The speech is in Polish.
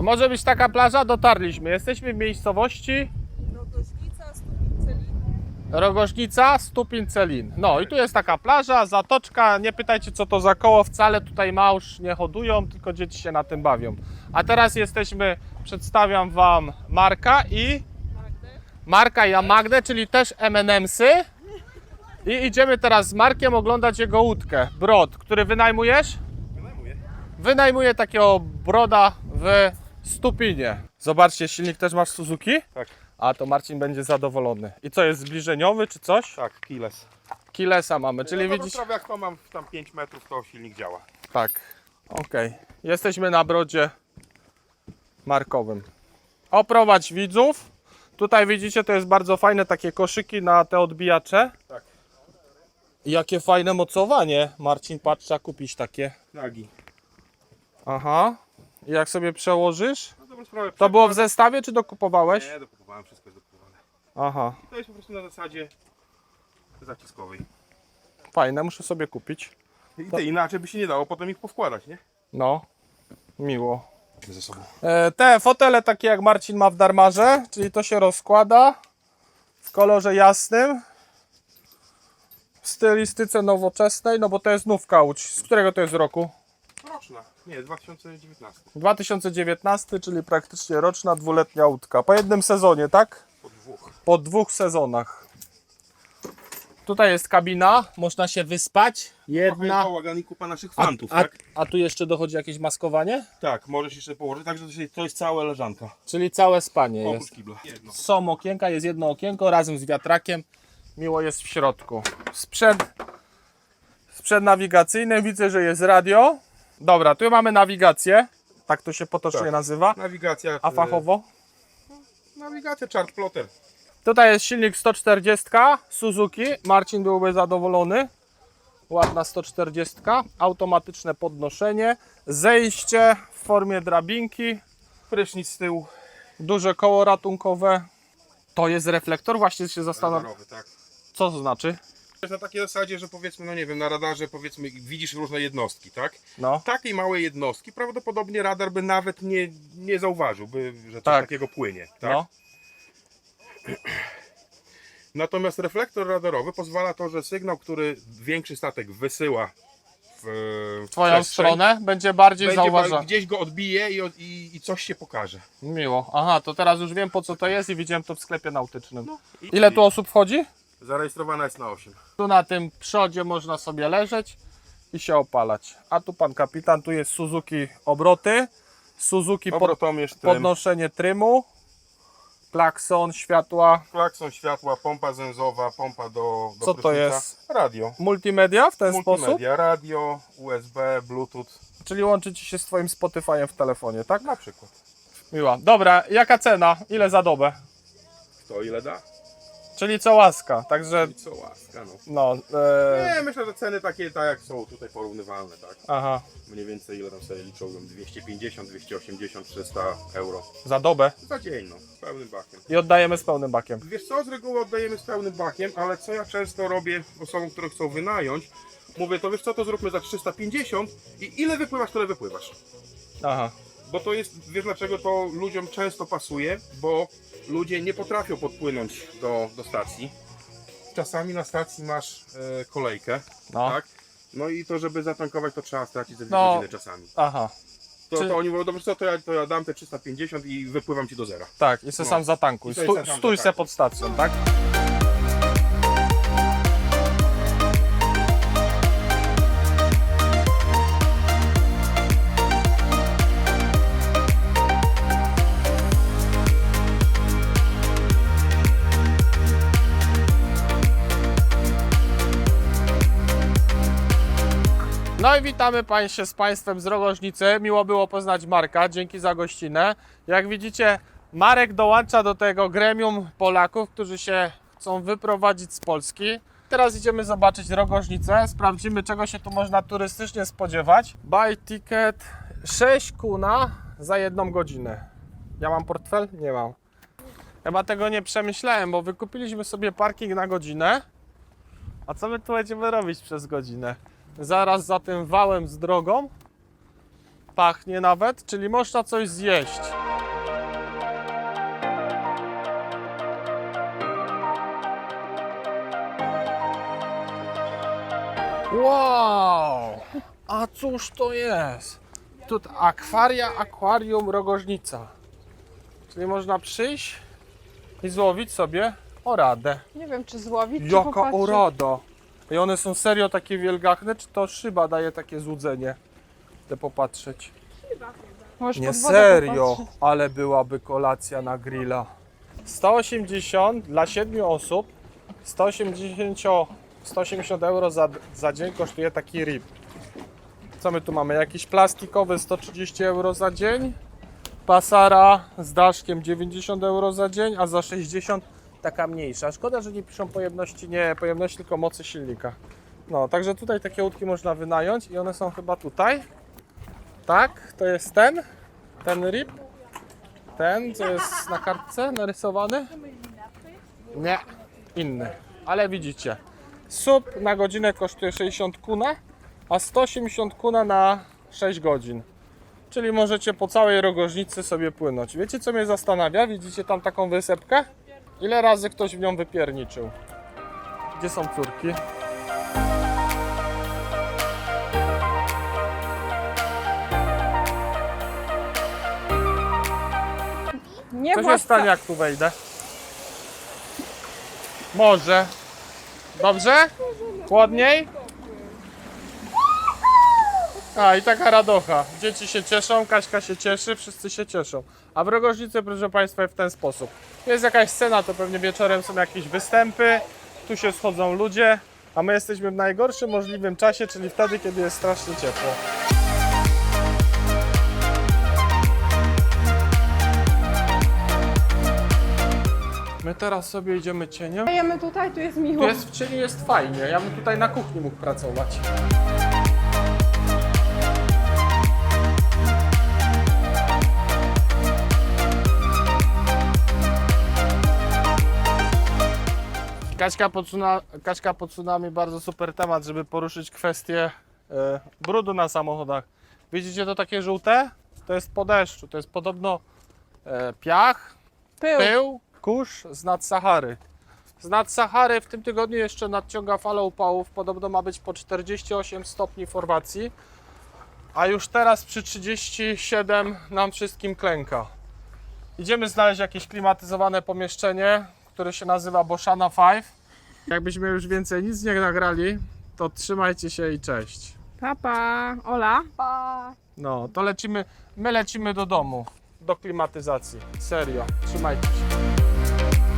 A może być taka plaża? Dotarliśmy. Jesteśmy w miejscowości Rogoźnica, Stupin Celin. Rogożnica, Stupin Celin. No i tu jest taka plaża, zatoczka. Nie pytajcie co to za koło, wcale tutaj małż nie hodują, tylko dzieci się na tym bawią. A teraz jesteśmy, przedstawiam Wam Marka i Magdę. Marka i Magdę, czyli też M&M'sy. I idziemy teraz z Markiem oglądać jego łódkę, brod, który wynajmujesz? Wynajmuję. Wynajmuję takiego broda w Stupinie. Zobaczcie, silnik też masz Suzuki? Tak. A to Marcin będzie zadowolony. I co, jest zbliżeniowy czy coś? Tak, kiles. Kilesa mamy, czyli no, widzisz... Prawie jak to mam tam 5 metrów, to silnik działa. Tak, okej. Jesteśmy na brodzie markowym. Oprowadź widzów. Tutaj widzicie, to jest bardzo fajne takie koszyki na te odbijacze. Tak. I Jakie fajne mocowanie. Marcin, patrz, trzeba kupić takie. Nagi. Aha. I jak sobie przełożysz? No dobrą sprawę. To było w zestawie, czy dokupowałeś? Nie, dokupowałem, wszystko jest dokupowane. Aha, To jest po prostu na zasadzie zaciskowej. fajne, muszę sobie kupić. I te inaczej by się nie dało potem ich powkładać, nie? No, miło. Ze sobą. E, Te fotele takie jak Marcin ma w darmarze, czyli to się rozkłada w kolorze jasnym, w stylistyce nowoczesnej, no bo to jest nówka łódź. Z którego to jest roku? Roczna. Nie, 2019. 2019, czyli praktycznie roczna, dwuletnia łódka. Po jednym sezonie, tak? Po dwóch. Po dwóch sezonach. Tutaj jest kabina, można się wyspać. Jedna. Bałagan i kupa naszych A, fantów, a, tak? a tu jeszcze dochodzi jakieś maskowanie? Tak, możesz jeszcze położyć, także to się- to jest całe leżanka. Czyli całe spanie jest. Oprócz kibla. Jedno. Są okienka, jest jedno okienko razem z wiatrakiem. Miło jest w środku. Sprzęt, sprzęt nawigacyjny, widzę, że jest radio. Dobra, tu mamy nawigację. Tak to się potocznie Tak. nazywa. Nawigacja. A e, fachowo? Nawigacja chart plotter. Tutaj jest silnik 140 Suzuki. Marcin byłby zadowolony. Ładna 140. Automatyczne podnoszenie. Zejście w formie drabinki. Prysznic z tyłu. Duże koło ratunkowe. To jest reflektor? Właśnie się zastanawiam. Tak. Co to znaczy? Na takiej zasadzie, że powiedzmy, no nie wiem, na radarze powiedzmy widzisz różne jednostki, tak? No. Takiej małej jednostki prawdopodobnie radar by nawet nie, nie zauważył, by, że coś Tak. takiego płynie. Tak? No. Natomiast reflektor radarowy pozwala to, że sygnał, który większy statek wysyła w w Twoją przestrzeń, stronę będzie bardziej będzie zauważony. gdzieś go odbije i, od- i, i coś się pokaże. Miło. Aha, to teraz już wiem po co to jest i widziałem to w sklepie nautycznym. I, Ile tu osób wchodzi? Zarejestrowana jest na 8. Tu na tym przodzie można sobie leżeć i się opalać. A tu pan kapitan, tu jest Suzuki obroty, Suzuki pod, Obrotomierz, trym, podnoszenie trymu, klakson, światła, klakson światła, pompa zęzowa, pompa do, do Co to prysznica. jest? Radio. multimedia w ten sposób, Multimedia, radio, USB, Bluetooth, czyli łączy ci się z twoim Spotify'em w telefonie, tak? na przykład. Miła. Dobra, jaka cena? Ile za dobę? To ile da? Czyli co łaska, także I co łaska, no. no... E, Nie, myślę, że ceny takie tak jak są tutaj porównywalne, tak? aha, Mniej więcej ile tam sobie liczą, 250, 280, 300 euro. za dobę. Za dzień, no, z pełnym bakiem. I oddajemy z pełnym bakiem. Wiesz co, z reguły oddajemy z pełnym bakiem, ale co ja często robię osobom, które chcą wynająć, mówię, to wiesz co, to zróbmy za 350 i ile wypływasz, tyle wypływasz. Aha. Bo to jest, wiesz dlaczego to ludziom często pasuje, bo ludzie nie potrafią podpłynąć do, do stacji. Czasami na stacji masz e, kolejkę, No. tak? No i to, żeby zatankować, to trzeba stracić ze dwie No. godziny czasami. Aha. To, Czy- to oni mówią, dobrze co, to ja, to ja dam te 350 i wypływam ci do zera. Tak, i se No. sam zatankuj. I se Stu, sam stój se zatankuj. pod stacją, tak? No i witamy Państwa z Państwem z Rogożnicy. Miło było poznać Marka. Dzięki za gościnę. Jak widzicie, Marek dołącza do tego gremium Polaków, którzy się chcą wyprowadzić z Polski. Teraz idziemy zobaczyć Rogożnicę. Sprawdzimy, czego się tu można turystycznie spodziewać. Buy ticket 6 kuna za jedną godzinę. Ja mam portfel? Nie mam. Chyba tego nie przemyślałem, bo wykupiliśmy sobie parking na godzinę. A co my tu będziemy robić przez godzinę? Zaraz za tym wałem z drogą pachnie nawet, czyli można coś zjeść. Wow! A cóż to jest? Tu akwaria, akwarium, rogożnica. Czyli można przyjść i złowić sobie oradę. Nie wiem, czy złowić, czy Jaka popatrzeć. orada! I one są serio takie wielgachne, czy to szyba daje takie złudzenie? Chcę popatrzeć. Możesz Nie pod wodę serio, popatrzeć. ale byłaby kolacja na grilla. 180 dla 7 osób, 180, 180 euro za, za dzień kosztuje taki rib. Co my tu mamy? Jakiś plastikowy 130 euro za dzień, pasara z daszkiem 90 euro za dzień, a za 60 taka mniejsza. Szkoda, że nie piszą pojemności, nie pojemności, tylko mocy silnika. No, także tutaj takie łódki można wynająć i one są chyba tutaj. Tak, to jest ten, ten rib. Ten, co jest na kartce narysowany. Nie, inny. Ale widzicie, sub na godzinę kosztuje 60 kuna, a 180 kuna na 6 godzin. Czyli możecie po całej rogożnicy sobie płynąć. Wiecie co mnie zastanawia? Widzicie tam taką wysepkę? Ile razy ktoś w nią wypierniczył? Gdzie są córki? Nie Co się władca. stanie, jak tu wejdę? Może. Dobrze? Chłodniej? A, i taka radocha. Dzieci się cieszą, Kaśka się cieszy, wszyscy się cieszą. A w Rogożnicy, proszę Państwa, w ten sposób. Jest jakaś scena, to pewnie wieczorem są jakieś występy, tu się schodzą ludzie, a my jesteśmy w najgorszym możliwym czasie, czyli wtedy, kiedy jest strasznie ciepło. My teraz sobie idziemy cieniem. Jemy tutaj, tu jest miło. Jest w cieniu jest fajnie. Ja bym tutaj na kuchni mógł pracować. Kaśka podsuna, Kaśka podsunęła mi bardzo super temat, żeby poruszyć kwestię e, brudu na samochodach. Widzicie to takie żółte? To jest po deszczu. To jest podobno e, piach, Pył. pył, kurz z nad Sahary. Z nad Sahary w tym tygodniu jeszcze nadciąga fala upałów. Podobno ma być po 48 stopni formacji. A już teraz przy 37 nam wszystkim klęka. Idziemy znaleźć jakieś klimatyzowane pomieszczenie, które się nazywa Boszana 5. Jakbyśmy już więcej nic nie nagrali, to trzymajcie się i cześć. Papa. Ola. Pa. No, to lecimy, my lecimy do domu, do klimatyzacji. Serio, trzymajcie się.